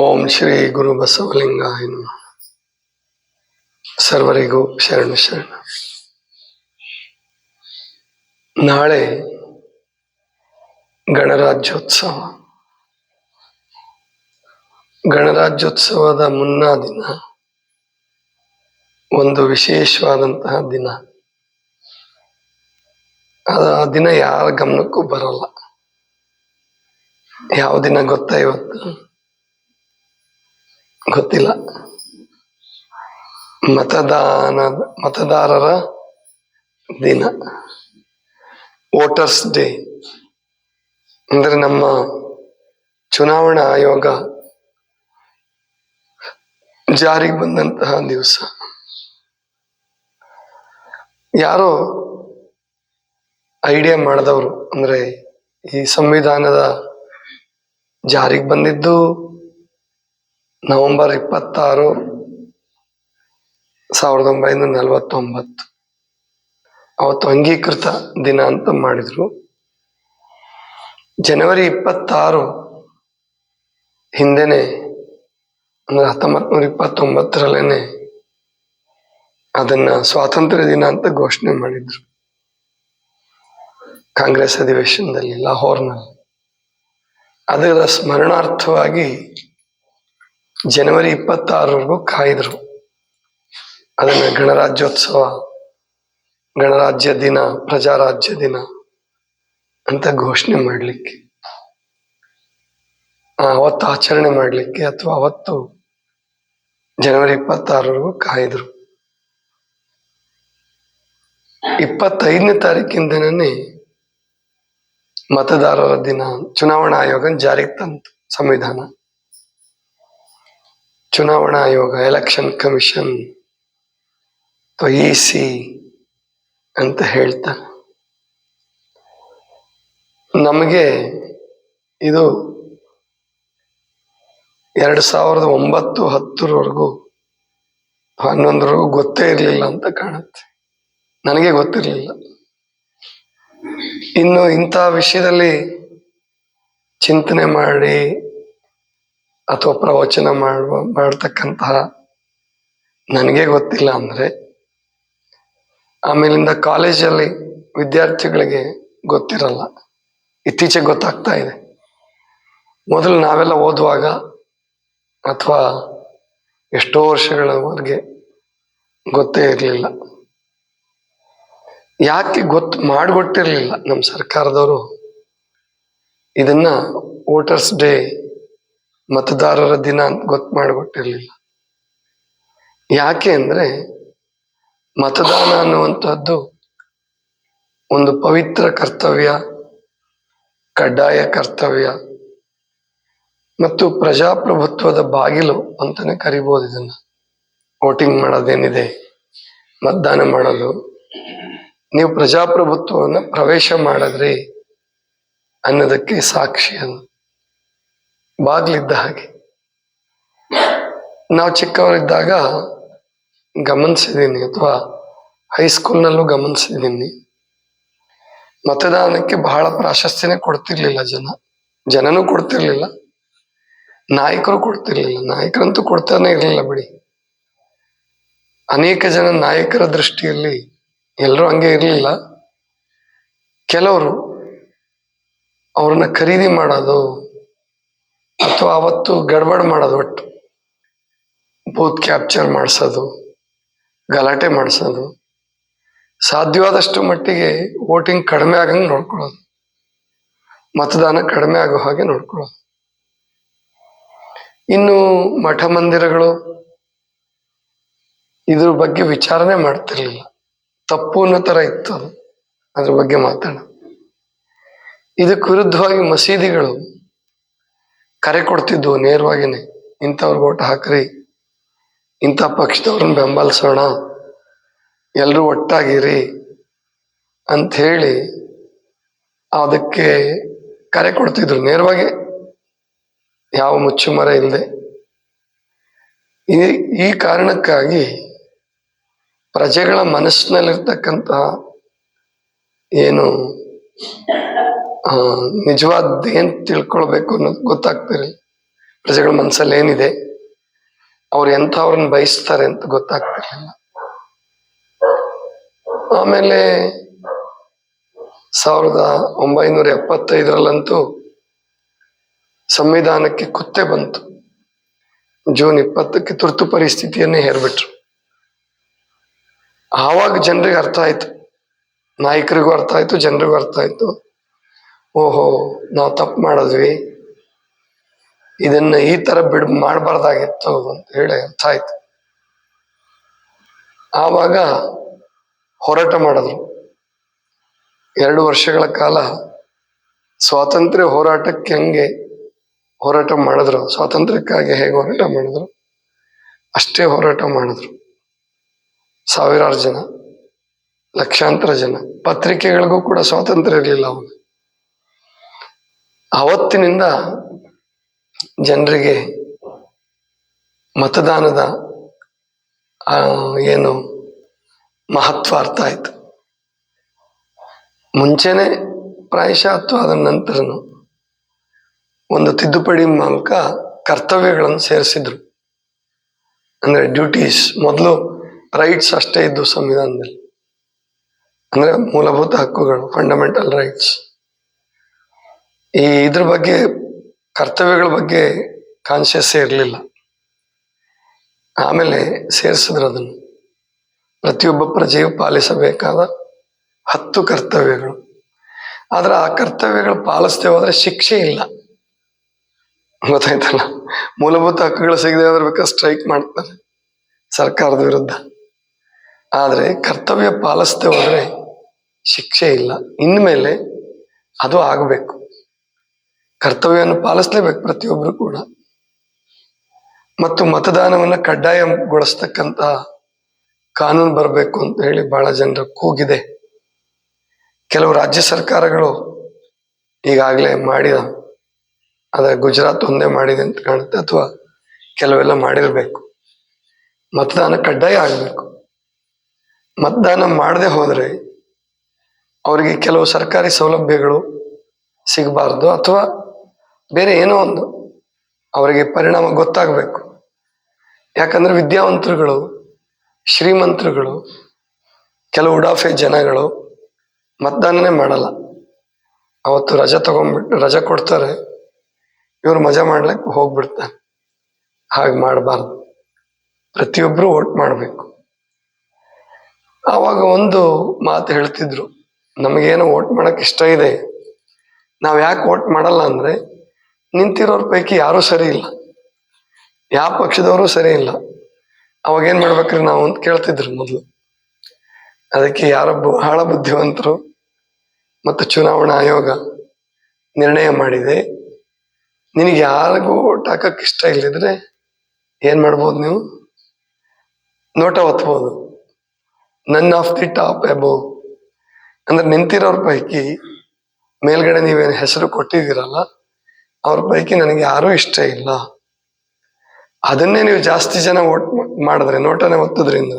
ಓಂ ಶ್ರೀ ಗುರು ಬಸವಲಿಂಗಾಯ ಸರ್ವರಿಗೂ ಶರಣ ಶರಣ. ನಾಳೆ ಗಣರಾಜ್ಯೋತ್ಸವ. ಗಣರಾಜ್ಯೋತ್ಸವದ ಮುನ್ನ ದಿನ ಒಂದು ವಿಶೇಷವಾದಂತಹ ದಿನ. ಆ ದಿನ ಯಾರ ಗಮನಕ್ಕೂ ಬರಲ್ಲ. ಯಾವ ದಿನ ಗೊತ್ತಾ ಇವತ್ತು? ಗೊತ್ತಿಲ್ಲ. ಮತದಾನ, ಮತದಾರರ ದಿನ. Voters day. ಅಂದ್ರೆ ನಮ್ಮ ಚುನಾವಣಾ ಆಯೋಗ ಜಾರಿಗೆ ಬಂದಂತಹ ದಿವಸ. ಯಾರೋ ಐಡಿಯಾ ಮಾಡಿದವರು ಅಂದ್ರೆ ಈ ಸಂವಿಧಾನದ ಜಾರಿಗೆ ಬಂದಿದ್ದು ನವೆಂಬರ್ ಇಪ್ಪತ್ತಾರು, ಸಾವಿರದ ಒಂಬೈನೂರ ನಲವತ್ತೊಂಬತ್ತು. ಅವತ್ತು ಅಂಗೀಕೃತ ದಿನ ಅಂತ ಮಾಡಿದ್ರು. ಜನವರಿ ಇಪ್ಪತ್ತಾರು ಹಿಂದೆನೆ, ಅಂದ್ರೆ ಹತ್ತೊಂಬತ್ತು ನೂರ ಇಪ್ಪತ್ತೊಂಬತ್ತರಲ್ಲೇನೆ ಅದನ್ನ ಸ್ವಾತಂತ್ರ್ಯ ದಿನ ಅಂತ ಘೋಷಣೆ ಮಾಡಿದ್ರು. ಕಾಂಗ್ರೆಸ್ ಅಧಿವೇಶನದಲ್ಲಿ, ಲಾಹೋರ್ನಲ್ಲಿ. ಅದರ ಸ್ಮರಣಾರ್ಥವಾಗಿ ಜನವರಿ ಇಪ್ಪತ್ತಾರವರೆಗೂ ಕಾಯ್ದರು. ಅದನ್ನ ಗಣರಾಜ್ಯೋತ್ಸವ, ಗಣರಾಜ್ಯ ದಿನ, ಪ್ರಜಾರಾಜ್ಯ ದಿನ ಅಂತ ಘೋಷಣೆ ಮಾಡಲಿಕ್ಕೆ ಅವತ್ತು ಆಚರಣೆ ಮಾಡಲಿಕ್ಕೆ ಅಥವಾ ಅವತ್ತು ಜನವರಿ ಇಪ್ಪತ್ತಾರವರೆಗೂ ಕಾಯ್ದರು. ಇಪ್ಪತ್ತೈದನೇ ತಾರೀಕಿಂದನೇ ಮತದಾರರ ದಿನ, ಚುನಾವಣಾ ಆಯೋಗ ಜಾರಿಗೆ ತಂತು ಸಂವಿಧಾನ. ಚುನಾವಣಾ ಆಯೋಗ ಎಲೆಕ್ಷನ್ ಕಮಿಷನ್ ಅಥವಾ ಇ ಸಿ ಅಂತ ಹೇಳ್ತಾರೆ. ನಮಗೆ ಇದು ಎರಡು ಸಾವಿರದ ಒಂಬತ್ತು ಹತ್ತರವರೆಗೂ, ಹನ್ನೊಂದರವರೆಗೂ ಗೊತ್ತೇ ಇರಲಿಲ್ಲ ಅಂತ ಕಾಣುತ್ತೆ. ನನಗೆ ಗೊತ್ತಿರಲಿಲ್ಲ. ಇನ್ನು ಇಂಥ ವಿಷಯದಲ್ಲಿ ಚಿಂತನೆ ಮಾಡಿ ಅಥವಾ ಪ್ರವಚನ ಮಾಡುವ, ಮಾಡ್ತಕ್ಕಂತಹ ನನಗೆ ಗೊತ್ತಿಲ್ಲ ಅಂದರೆ, ಆಮೇಲಿಂದ ಕಾಲೇಜಲ್ಲಿ ವಿದ್ಯಾರ್ಥಿಗಳಿಗೆ ಗೊತ್ತಿರಲ್ಲ. ಇತ್ತೀಚೆಗೆ ಗೊತ್ತಾಗ್ತಾ ಇದೆ. ಮೊದಲು ನಾವೆಲ್ಲ ಓದುವಾಗ ಅಥವಾ ಎಷ್ಟೋ ವರ್ಷಗಳವರೆಗೆ ಗೊತ್ತೇ ಇರಲಿಲ್ಲ. ಯಾಕೆ ಗೊತ್ತು, ಮಾಡಿಕೊಟ್ಟಿರಲಿಲ್ಲ ನಮ್ಮ ಸರ್ಕಾರದವರು? ಇದನ್ನ ವೋಟರ್ಸ್ ಡೇ ಮತದಾರರ ದಿನ ಅಂತ ಗೊತ್ತು ಮಾಡಿಕೊಟ್ಟಿರ್ಲಿಲ್ಲ. ಯಾಕೆ ಅಂದ್ರೆ ಮತದಾನ ಅನ್ನುವಂಥದ್ದು ಒಂದು ಪವಿತ್ರ ಕರ್ತವ್ಯ, ಕಡ್ಡಾಯ ಕರ್ತವ್ಯ ಮತ್ತು ಪ್ರಜಾಪ್ರಭುತ್ವದ ಬಾಗಿಲು ಅಂತಾನೆ ಕರಿಬೋದು ಇದನ್ನ. ವೋಟಿಂಗ್ ಮಾಡೋದೇನಿದೆ, ಮತದಾನ ಮಾಡೋದು ನೀವು ಪ್ರಜಾಪ್ರಭುತ್ವವನ್ನು ಪ್ರವೇಶ ಮಾಡಿದ್ರಿ ಅನ್ನೋದಕ್ಕೆ ಸಾಕ್ಷಿ ಬಾಗ್ಲಿದ್ದ ಹಾಗೆ. ನಾವು ಚಿಕ್ಕವರಿದ್ದಾಗ ಗಮನಿಸಿದ್ದೀನಿ ಅಥವಾ ಹೈಸ್ಕೂಲ್ನಲ್ಲೂ ಗಮನಿಸಿದ್ದೀನಿ ಮತದಾನಕ್ಕೆ ಬಹಳ ಪ್ರಾಶಸ್ತ್ಯನೇ ಕೊಡ್ತಿರ್ಲಿಲ್ಲ ಜನ. ಜನನೂ ಕೊಡ್ತಿರ್ಲಿಲ್ಲ. ನಾಯಕರು ಕೊಡ್ತಿರ್ಲಿಲ್ಲ. ನಾಯಕರಂತೂ ಕೊಡ್ತಾನೆ ಇರಲಿಲ್ಲ ಬಿಡಿ. ಅನೇಕ ಜನ ನಾಯಕರ ದೃಷ್ಟಿಯಲ್ಲಿ ಎಲ್ಲರೂ ಹಂಗೆ ಇರಲಿಲ್ಲ. ಕೆಲವರು ಅವ್ರನ್ನ ಖರೀದಿ ಮಾಡೋದು ಅಥವಾ ಅವತ್ತು ಗಡ್ಬಡ್ ಮಾಡೋದು ಒಟ್ಟು. ಬೂತ್ ಕ್ಯಾಪ್ಚರ್ ಮಾಡಿಸೋದು, ಗಲಾಟೆ ಮಾಡಿಸೋದು. ಸಾಧ್ಯವಾದಷ್ಟು ಮಟ್ಟಿಗೆ ವೋಟಿಂಗ್ ಕಡಿಮೆ ಆಗಂಗೆ ನೋಡ್ಕೊಳ್ಳೋದು. ಮತದಾನ ಕಡಿಮೆ ಆಗೋ ಹಾಗೆ ನೋಡ್ಕೊಳ್ಳೋದು. ಇನ್ನು ಮಠ ಮಂದಿರಗಳು ಇದ್ರ ಬಗ್ಗೆ ವಿಚಾರಣೆ ಮಾಡ್ತಿರ್ಲಿಲ್ಲ. ತಪ್ಪು ಅನ್ನೋ ಥರ ಇತ್ತು ಅದು. ಅದ್ರ ಬಗ್ಗೆ ಮಾತಾಡ ಇದಕ್ಕೆ ವಿರುದ್ಧವಾಗಿ ಮಸೀದಿಗಳು ಕರೆ ಕೊಡ್ತಿದ್ವು ನೇರವಾಗಿನೇ. ಇಂಥವ್ರಿಗೆ ಓಟ್ ಹಾಕ್ರಿ. ಇಂಥ ಪಕ್ಷದವ್ರನ್ನ ಬೆಂಬಲಿಸೋಣ. ಎಲ್ಲರೂ ಒಟ್ಟಾಗಿರಿ ಅಂತ ಹೇಳಿ ಅದಕ್ಕೆ ಕರೆ ಕೊಡ್ತಿದ್ರು. ನೇರವಾಗಿ ಯಾವ ಮುಚ್ಚುಮರ ಇಲ್ಲದೆ ಈ ಈ ಕಾರಣಕ್ಕಾಗಿ ಪ್ರಜೆಗಳ ಮನಸ್ಸಿನಲ್ಲಿರ್ತಕ್ಕಂತಹ ಏನು ನಿಜವಾದ ಏನ್ ತಿಳ್ಕೊಳ್ಬೇಕು ಅನ್ನೋದು ಗೊತ್ತಾಗ್ತಿರಲಿಲ್ಲ ಪ್ರಜೆಗಳ ಮನಸ್ಸಲ್ಲಿ ಏನಿದೆ? ಅವ್ರು ಎಂಥವ್ರನ್ನ ಬಯಸ್ತಾರೆ ಅಂತ ಗೊತ್ತಾಗ್ತಿರ್ಲಿಲ್ಲ. ಆಮೇಲೆ ಸಾವಿರದ ಒಂಬೈನೂರ ಎಪ್ಪತ್ತೈದರಲ್ಲಂತೂ ಸಂವಿಧಾನಕ್ಕೆ ಕುತ್ತೆ ಬಂತು. ಜೂನ್ ಇಪ್ಪತ್ತಕ್ಕೆ ತುರ್ತು ಪರಿಸ್ಥಿತಿಯನ್ನೇ ಹೇರ್ಬಿಟ್ರು. ಆವಾಗ ಜನರಿಗೆ ಅರ್ಥ ಆಯ್ತು. ನಾಯಕರಿಗೂ ಅರ್ಥ ಆಯ್ತು, ಜನರಿಗೂ ಅರ್ಥ ಆಯ್ತು. ಓಹೋ, ನಾವು ತಪ್ಪು ಮಾಡಿದ್ವಿ. ಇದನ್ನ ಈ ತರ ಬಿಡ್ ಮಾಡಬಾರ್ದಾಗಿತ್ತು ಅಂತ ಹೇಳಿ ಅರ್ಥ ಆಯ್ತು. ಆವಾಗ ಹೋರಾಟ ಮಾಡಿದ್ರು. ಎರಡು ವರ್ಷಗಳ ಕಾಲ ಸ್ವಾತಂತ್ರ್ಯ ಹೋರಾಟಕ್ಕೆ ಹೆಂಗೆ ಹೋರಾಟ ಮಾಡಿದ್ರು, ಸ್ವಾತಂತ್ರ್ಯಕ್ಕಾಗಿ ಹೇಗೆ ಹೋರಾಟ ಮಾಡಿದ್ರು, ಅಷ್ಟೇ ಹೋರಾಟ ಮಾಡಿದ್ರು ಸಾವಿರಾರು ಜನ. ಲಕ್ಷಾಂತರ ಜನ. ಪತ್ರಿಕೆಗಳಿಗೂ ಕೂಡ ಸ್ವಾತಂತ್ರ್ಯ ಇರಲಿಲ್ಲ ಅವನು. ಅವತ್ತಿನಿಂದ ಜನರಿಗೆ ಮತದಾನದ ಏನು ಮಹತ್ವ ಅರ್ಥ ಆಯ್ತು. ಮುಂಚೆನೆ ಪ್ರಾಯಶಃ ಅಥವಾ ಅದರ ನಂತರನು ಒಂದು ತಿದ್ದುಪಡಿ ಮೂಲಕ ಕರ್ತವ್ಯಗಳನ್ನು ಸೇರಿಸಿದ್ರು. ಅಂದರೆ ಡ್ಯೂಟೀಸ್ ಮೊದಲು ರೈಟ್ಸ್ ಅಷ್ಟೇ ಇದ್ದು ಸಂವಿಧಾನದಲ್ಲಿ. ಅಂದ್ರೆ ಮೂಲಭೂತ ಹಕ್ಕುಗಳು ಫಂಡಮೆಂಟಲ್ ರೈಟ್ಸ್ ಈ ಇದ್ರ ಬಗ್ಗೆ, ಕರ್ತವ್ಯಗಳ ಬಗ್ಗೆ ಕಾನ್ಶಿಯಸ್ ಇರಲಿಲ್ಲ. ಆಮೇಲೆ ಸೇರಿಸಿದ್ರು ಅದನ್ನು. ಪ್ರತಿಯೊಬ್ಬ ಪ್ರಜೆಯು ಪಾಲಿಸಬೇಕಾದ ಹತ್ತು ಕರ್ತವ್ಯಗಳು. ಆದ್ರೆ ಆ ಕರ್ತವ್ಯಗಳು ಪಾಲಿಸ್ತೇವೆ ಹೋದ್ರೆ ಶಿಕ್ಷೆ ಇಲ್ಲ. ಗೊತ್ತಾಯ್ತಲ್ಲ? ಮೂಲಭೂತ ಹಕ್ಕುಗಳು ಸಿಗದೆ ಆದ್ರೆ ಬೇಕಾದ್ರೆ ಸ್ಟ್ರೈಕ್ ಮಾಡ್ತಾರೆ ಸರ್ಕಾರದ ವಿರುದ್ಧ. ಆದರೆ ಕರ್ತವ್ಯ ಪಾಲಿಸ್ತೇವೆ ಹೋದ್ರೆ ಶಿಕ್ಷೆ ಇಲ್ಲ. ಇನ್ಮೇಲೆ ಅದು ಆಗಬೇಕು. ಕರ್ತವ್ಯವನ್ನು ಪಾಲಿಸಲೇಬೇಕು ಪ್ರತಿಯೊಬ್ಬರು ಕೂಡ. ಮತ್ತು ಮತದಾನವನ್ನು ಕಡ್ಡಾಯಗೊಳಿಸ್ತಕ್ಕಂಥ ಕಾನೂನು ಬರಬೇಕು ಅಂತ ಹೇಳಿ ಬಹಳ ಜನರ ಕೂಗಿದೆ. ಕೆಲವು ರಾಜ್ಯ ಸರ್ಕಾರಗಳು ಈಗಾಗಲೇ ಮಾಡಿದ ಆದರೆ ಗುಜರಾತ್ ಒಂದೇ ಮಾಡಿದೆ ಅಂತ ಕಾಣುತ್ತೆ, ಅಥವಾ ಕೆಲವೆಲ್ಲ ಮಾಡಿರಬೇಕು. ಮತದಾನ ಕಡ್ಡಾಯ ಆಗಬೇಕು. ಮತದಾನ ಮಾಡದೆ ಹೋದ್ರೆ ಅವರಿಗೆ ಕೆಲವು ಸರ್ಕಾರಿ ಸೌಲಭ್ಯಗಳು ಸಿಗಬಾರ್ದು ಅಥವಾ ಬೇರೆ ಏನೋ ಒಂದು ಅವರಿಗೆ ಪರಿಣಾಮ ಗೊತ್ತಾಗಬೇಕು. ಯಾಕಂದರೆ ವಿದ್ಯಾವಂತರುಗಳು, ಶ್ರೀಮಂತರುಗಳು, ಕೆಲವು ಉಡಾಫೆ ಜನಗಳು ಮತದಾನನೇ ಮಾಡಲ್ಲ. ಅವತ್ತು ರಜೆ ತಗೊಂಡ್ಬಿಟ್ಟು ರಜೆ ಕೊಡ್ತಾರೆ. ಇವರು ಮಜಾ ಮಾಡ್ಲಿಕ್ಕೆ ಹೋಗ್ಬಿಡ್ತಾರೆ. ಹಾಗೆ ಮಾಡಬಾರ್ದು. ಪ್ರತಿಯೊಬ್ಬರು ವೋಟ್ ಮಾಡಬೇಕು. ಆವಾಗ ಒಂದು ಮಾತು ಹೇಳ್ತಿದ್ರು. ನಮಗೇನೋ ಓಟ್ ಮಾಡಕ್ ಇಷ್ಟ ಇದೆ? ನಾವು ಯಾಕೆ ಓಟ್ ಮಾಡಲ್ಲ ಅಂದ್ರೆ ನಿಂತಿರೋರ ಪೈಕಿ ಯಾರೂ ಸರಿ ಇಲ್ಲ. ಯಾವ ಪಕ್ಷದವರು ಸರಿ ಇಲ್ಲ. ಅವಾಗ ಏನ್ ಮಾಡ್ಬೇಕ್ರಿ ನಾವು ಅಂತ ಕೇಳ್ತಿದ್ರು ಮೊದಲು. ಅದಕ್ಕೆ ಯಾರ ಬಹಳ ಬುದ್ಧಿವಂತರು ಮತ್ತು ಚುನಾವಣಾ ಆಯೋಗ ನಿರ್ಣಯ ಮಾಡಿದೆ. ನಿನಗೆ ಯಾರಿಗೂ ಓಟ್ ಹಾಕಕ್ ಇಷ್ಟ ಇಲ್ಲದಿದ್ರೆ ಏನು ಮಾಡ್ಬೋದು ನೀವು? ನೋಟ ಒತ್ಬೋದು. None of the top above ಅಂದ್ರೆ ನಿಂತಿರೋರ್ ಪೈಕಿ ಮೇಲ್ಗಡೆ ನೀವೇನು ಹೆಸರು ಕೊಟ್ಟಿದ್ದೀರಲ್ಲ, ಅವ್ರ ಪೈಕಿ ನನಗೆ ಯಾರೂ ಇಷ್ಟ ಇಲ್ಲ. ಅದನ್ನೇ ನೀವು ಜಾಸ್ತಿ ಜನ ವೋಟ್ ಮಾಡಿದ್ರೆ, ನೋಟನೆ ಒತ್ತದ್ರಿಂದ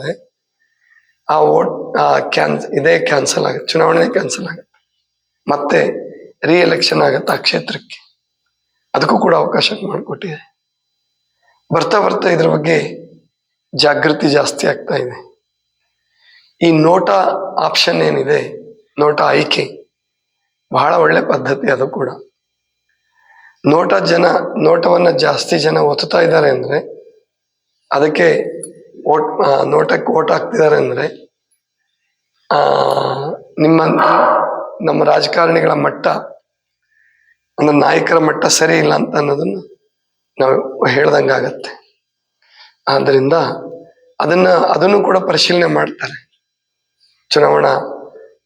ಆ ವೋಟ್ ಕ್ಯಾನ್, ಇದೇ ಕ್ಯಾನ್ಸಲ್ ಆಗುತ್ತೆ ಚುನಾವಣೆ ಕ್ಯಾನ್ಸಲ್ ಆಗುತ್ತೆ. ಮತ್ತೆ ರೀ ಎಲೆಕ್ಷನ್ ಆಗುತ್ತೆ ಆ ಕ್ಷೇತ್ರಕ್ಕೆ. ಅದಕ್ಕೂ ಕೂಡ ಅವಕಾಶ ಮಾಡಿಕೊಟ್ಟಿದೆ. ಬರ್ತಾ ಬರ್ತಾ ಇದ್ರ ಬಗ್ಗೆ ಜಾಗೃತಿ ಜಾಸ್ತಿ ಆಗ್ತಾ ಇದೆ. ಈ ನೋಟ ಆಪ್ಷನ್ ಏನಿದೆ ನೋಟ ಆಯ್ಕೆ. ಬಹಳ ಒಳ್ಳೆ ಪದ್ಧತಿ ಅದು ಕೂಡ. ನೋಟ ಜನ, ನೋಟವನ್ನ ಜಾಸ್ತಿ ಜನ ಒತ್ತುತ್ತಾ ಇದ್ದಾರೆ ಅಂದ್ರೆ, ಅದಕ್ಕೆ ಓಟ್ ನೋಟಕ್ಕೆ ಓಟ್ ಹಾಕ್ತಿದ್ದಾರೆ ಅಂದ್ರೆ ನಿಮ್ಮ, ನಮ್ಮ ರಾಜಕಾರಣಿಗಳ ಮಟ್ಟ ಅಂದ್ರೆ ನಾಯಕರ ಮಟ್ಟ ಸರಿ ಇಲ್ಲ ಅಂತ ಅನ್ನೋದನ್ನು ನಾವು ಹೇಳ್ದಂಗಾಗತ್ತೆ. ಆದ್ದರಿಂದ ಅದನ್ನ, ಅದನ್ನು ಕೂಡ ಪರಿಶೀಲನೆ ಮಾಡ್ತಾರೆ. ಚುನಾವಣಾ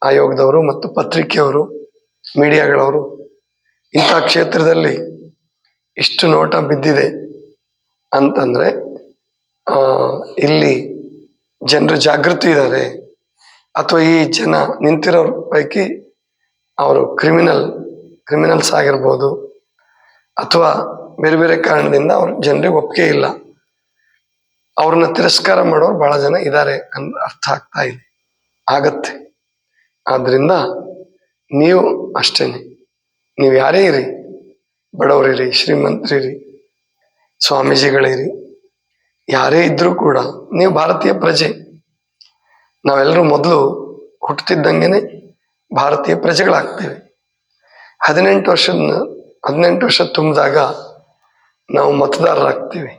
ಆಯೋಗದವರು ಮತ್ತು ಪತ್ರಿಕೆಯವರು, ಮೀಡಿಯಾಗಳವರು, ಇಂಥ ಕ್ಷೇತ್ರದಲ್ಲಿ ಇಷ್ಟು ನೋಟ ಬಿದ್ದಿದೆ ಅಂತಂದರೆ ಇಲ್ಲಿ ಜನರು ಜಾಗೃತಿ ಇದ್ದಾರೆ. ಅಥವಾ ಈ ಜನ ನಿಂತಿರೋರ ಪೈಕಿ ಅವರು ಕ್ರಿಮಿನಲ್, ಕ್ರಿಮಿನಲ್ಸ್ ಆಗಿರ್ಬೋದು, ಅಥವಾ ಬೇರೆ ಬೇರೆ ಕಾರಣದಿಂದ ಅವ್ರ ಜನರಿಗೆ ಒಪ್ಪಿಗೆ ಇಲ್ಲ. ಅವ್ರನ್ನ ತಿರಸ್ಕಾರ ಮಾಡೋರು ಬಹಳ ಜನ ಇದ್ದಾರೆ ಅಂತ ಅರ್ಥ ಆಗ್ತಾ ಇದೆ. ಆಗತ್ತೆ. ಆದ್ರಿಂದ ನೀವು ಅಷ್ಟೇನೆ. ನೀವು ಯಾರೇ ಇರಿ, ಬಡವರಿರಿ, ಶ್ರೀಮಂತರಿರಿ, ಸ್ವಾಮೀಜಿಗಳಿರಿ, ಯಾರೇ ಇದ್ದರೂ ಕೂಡ ನೀವು ಭಾರತೀಯ ಪ್ರಜೆ. ನಾವೆಲ್ಲರೂ ಮೊದಲು ಹುಟ್ಟುತ್ತಿದ್ದಂಗೆನೆ ಭಾರತೀಯ ಪ್ರಜೆಗಳಾಗ್ತೇವೆ. ಹದಿನೆಂಟು ವರ್ಷದ, ಹದಿನೆಂಟು ವರ್ಷ ತುಂಬಿದಾಗ ನಾವು ಮತದಾರರಾಗ್ತೀವಿ.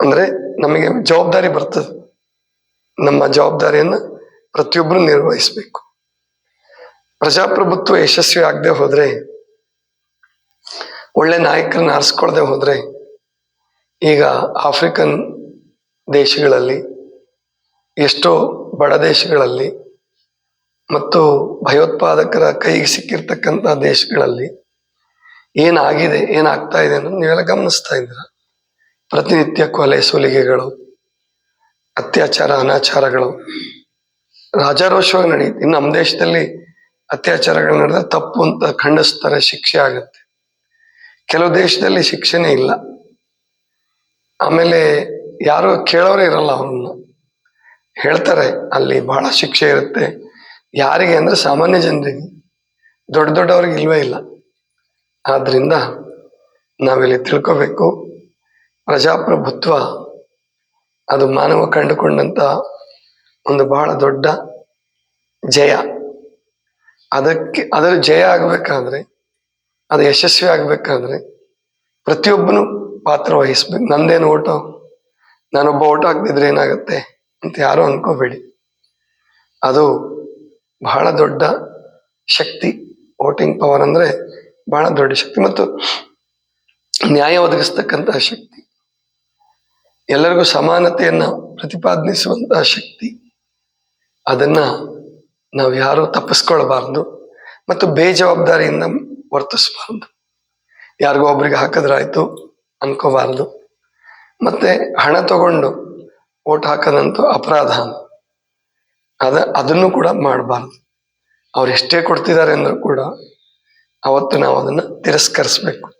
ಅಂದರೆ ನಮಗೆ ಜವಾಬ್ದಾರಿ ಬರ್ತದೆ. ನಮ್ಮ ಜವಾಬ್ದಾರಿಯನ್ನು ಪ್ರತಿಯೊಬ್ಬರು ನಿರ್ವಹಿಸಬೇಕು. ಪ್ರಜಾಪ್ರಭುತ್ವ ಯಶಸ್ವಿ ಆಗದೆ ಹೋದ್ರೆ, ಒಳ್ಳೆ ನಾಯಕರನ್ನ ಆರಿಸ್ಕೊಳ್ದೆ ಹೋದ್ರೆ, ಈಗ ಆಫ್ರಿಕನ್ ದೇಶಗಳಲ್ಲಿ, ಎಷ್ಟೋ ಬಡ ದೇಶಗಳಲ್ಲಿ ಮತ್ತು ಭಯೋತ್ಪಾದಕರ ಕೈಗೆ ಸಿಕ್ಕಿರ್ತಕ್ಕಂಥ ದೇಶಗಳಲ್ಲಿ ಏನಾಗಿದೆ, ಏನಾಗ್ತಾ ಇದೆ ಅನ್ನೋದು ನೀವೆಲ್ಲ ಗಮನಿಸ್ತಾ ಇದ್ದೀರ. ಪ್ರತಿನಿತ್ಯ ಕೊಲೆ, ಸುಲಿಗೆಗಳು, ಅತ್ಯಾಚಾರ, ಅನಾಚಾರಗಳು. ರಾಜಾರೋಷವಾಗಿ ನಡೆಯುತ್ತೆ. ಇನ್ನು ನಮ್ಮ ದೇಶದಲ್ಲಿ ಅತ್ಯಾಚಾರಗಳು ನಡೆದ ತಪ್ಪು ಅಂತ ಖಂಡಿಸ್ತಾರೆ, ಶಿಕ್ಷೆ ಆಗುತ್ತೆ. ಕೆಲವು ದೇಶದಲ್ಲಿ ಶಿಕ್ಷೆನೇ ಇಲ್ಲ. ಆಮೇಲೆ ಯಾರು ಕೇಳೋರೇ ಇರಲ್ಲ ಅವ್ರನ್ನ. ಹೇಳ್ತಾರೆ, ಅಲ್ಲಿ ಬಹಳ ಶಿಕ್ಷೆ ಇರುತ್ತೆ. ಯಾರಿಗೆ ಅಂದ್ರೆ ಸಾಮಾನ್ಯ ಜನರಿಗೆ. ದೊಡ್ಡ ದೊಡ್ಡವ್ರಿಗೆ ಇಲ್ವೇ ಇಲ್ಲ. ಆದ್ರಿಂದ ನಾವಿಲ್ಲಿ ತಿಳ್ಕೋಬೇಕು. ಪ್ರಜಾಪ್ರಭುತ್ವ ಅದು ಮಾನವ ಕಂಡುಕೊಂಡಂತ ಒಂದು ಬಹಳ ದೊಡ್ಡ ಜಯ. ಅದಕ್ಕೆ, ಅದರ ಜಯ ಆಗಬೇಕಾದ್ರೆ, ಅದು ಯಶಸ್ವಿ ಆಗಬೇಕಾದ್ರೆ ಪ್ರತಿಯೊಬ್ಬನು ಪಾತ್ರ ವಹಿಸ್ಬೇಕು. ನಂದೇನು ಓಟೋ? ನಾನೊಬ್ಬ ಓಟ ಹಾಕ್ದಿದ್ರೆ ಏನಾಗುತ್ತೆ ಅಂತ ಯಾರು ಅನ್ಕೋಬೇಡಿ. ಅದು ಬಹಳ ದೊಡ್ಡ ಶಕ್ತಿ. ವೋಟಿಂಗ್ ಪವರ್ ಅಂದ್ರೆ ಬಹಳ ದೊಡ್ಡ ಶಕ್ತಿ ಮತ್ತು ನ್ಯಾಯ ಒದಗಿಸ್ತಕ್ಕಂತಹ ಶಕ್ತಿ. ಎಲ್ಲರಿಗೂ ಸಮಾನತೆಯನ್ನು ಪ್ರತಿಪಾದನಿಸುವಂತಹ ಶಕ್ತಿ. ಅದನ್ನ ನಾವು ಯಾರು ತಪ್ಪಿಸ್ಕೊಳ್ಬಾರ್ದು ಮತ್ತು ಬೇಜವಾಬ್ದಾರಿಯಿಂದ ವರ್ತಿಸಬಾರ್ದು. ಯಾರಿಗೋ ಒಬ್ರಿಗೆ ಹಾಕಿದ್ರಾಯ್ತು ಅನ್ಕೋಬಾರ್ದು. ಮತ್ತೆ ಹಣ ತಗೊಂಡು ಓಟ್ ಹಾಕದಂತೂ ಅಪರಾಧ. ಅದ, ಅದನ್ನು ಕೂಡ ಮಾಡಬಾರ್ದು. ಅವ್ರು ಎಷ್ಟೇ ಕೊಡ್ತಿದ್ದಾರೆ ಅಂದ್ರೂ ಕೂಡ ಅವತ್ತು ನಾವು ಅದನ್ನು ತಿರಸ್ಕರಿಸ್ಬೇಕು.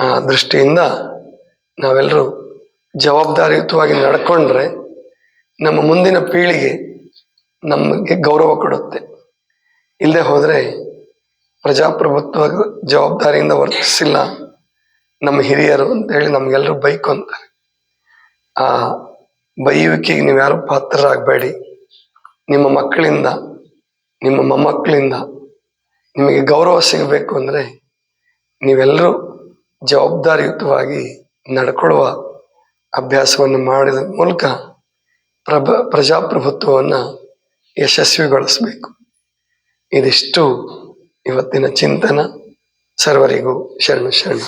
ಆ ದೃಷ್ಟಿಯಿಂದ ನಾವೆಲ್ಲರೂ ಜವಾಬ್ದಾರಿಯುತವಾಗಿ ನಡ್ಕೊಂಡ್ರೆ ನಮ್ಮ ಮುಂದಿನ ಪೀಳಿಗೆ ನಮಗೆ ಗೌರವ ಕೊಡುತ್ತೆ. ಇಲ್ಲದೆ ಹೋದರೆ ಪ್ರಜಾಪ್ರಭುತ್ವ ಜವಾಬ್ದಾರಿಯಿಂದ ವರ್ತಿಸಿಲ್ಲ ನಮ್ಮ ಹಿರಿಯರು ಅಂತ ಹೇಳಿ ನಮ್ಗೆಲ್ಲರೂ ಬೈಕು ಅಂತಾರೆ. ಆ ಬೈಯುವಿಕೆಗೆ ನೀವ್ಯಾರು ಪಾತ್ರರಾಗಬೇಡಿ. ನಿಮ್ಮ ಮಕ್ಕಳಿಂದ, ನಿಮ್ಮ ಮೊಮ್ಮಕ್ಕಳಿಂದ ನಿಮಗೆ ಗೌರವ ಸಿಗಬೇಕು ಅಂದರೆ ನೀವೆಲ್ಲರೂ ಜವಾಬ್ದಾರಿಯುತವಾಗಿ ನಡ್ಕೊಳ್ಳುವ ಅಭ್ಯಾಸವನ್ನು ಮಾಡಿದ ಮೂಲಕ ಪ್ರಭ ಪ್ರಜಾಪ್ರಭುತ್ವವನ್ನು ಯಶಸ್ವಿಗೊಳಿಸಬೇಕು. ಇದಿಷ್ಟು ಇವತ್ತಿನ ಚಿಂತನ. ಸರ್ವರಿಗೂ ಶರಣ ಶರಣ.